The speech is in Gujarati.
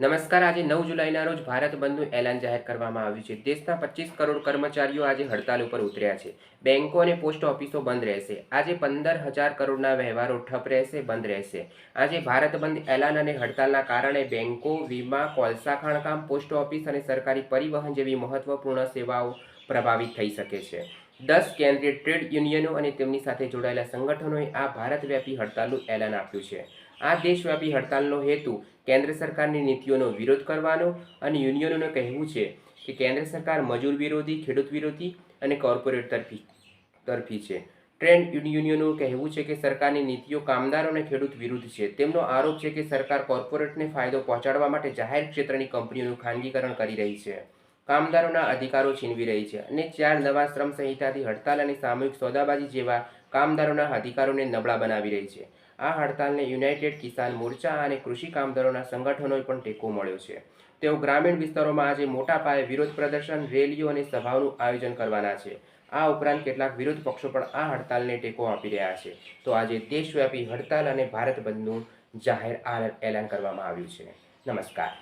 નમસ્કાર, આજે નવ જુલાઈના રોજ ભારત બંધનું એલાન જાહેર કરવામાં આવ્યું છે. દેશના પચીસ કરોડ કર્મચારીઓ આજે હડતાલ ઉપર ઉતર્યા છે. બેન્કો અને પોસ્ટ ઓફિસો બંધ રહેશે. આજે પંદર હજાર કરોડના વ્યવહારો ઠપ રહેશે, બંધ રહેશે. આજે ભારત બંધ એલાન અને હડતાલના કારણે બેન્કો વીમા, કોલસા, ખાણકામ, પોસ્ટ ઓફિસ અને સરકારી પરિવહન જેવી મહત્વપૂર્ણ સેવાઓ પ્રભાવિત થઈ શકે છે. દસ કેન્દ્રીય ટ્રેડ યુનિયનો અને તેમની સાથે જોડાયેલા સંગઠનોએ આ ભારતવ્યાપી હડતાલનું એલાન આપ્યું છે. આ દેશવ્યાપી હડતાલનો હેતુ કેન્દ્ર સરકારની નીતિઓનો વિરોધ કરવાનો અને યુનિયનોનું કહેવું છે કે કેન્દ્ર સરકાર મજૂર વિરોધી, ખેડૂત વિરોધી અને કોર્પોરેટ તરફી તરફી છે. ટ્રેડ યુનિયનોનું કહેવું છે કે સરકારની નીતિઓ કામદારો અને ખેડૂત વિરુદ્ધ છે. તેમનો આરોપ છે કે સરકાર કોર્પોરેટને ફાયદો પહોંચાડવા માટે જાહેર ક્ષેત્રની કંપનીઓનું ખાનગીકરણ કરી રહી છે. કામદારોના અધિકારો છીનવી રહી છે અને ચાર નવા શ્રમ સંહિતાથી હડતાલ અને સામૂહિક સોદાબાજી જેવા કામદારોના અધિકારોને નબળા બનાવી રહી છે. આ હડતાલને યુનાઇટેડ કિસાન મોરચા અને કૃષિ કામદારોના સંગઠનોએ પણ ટેકો મળ્યો છે. તેઓ ગ્રામીણ વિસ્તારોમાં આજે મોટા પાયે વિરોધ પ્રદર્શન, રેલીઓ અને સભાઓનું આયોજન કરવાના છે. આ ઉપરાંત કેટલાક વિરોધ પક્ષો પણ આ હડતાલને ટેકો આપી રહ્યા છે. તો આજે દેશવ્યાપી હડતાલ અને ભારત બંધનું જાહેર એલાન કરવામાં આવ્યું છે. નમસ્કાર.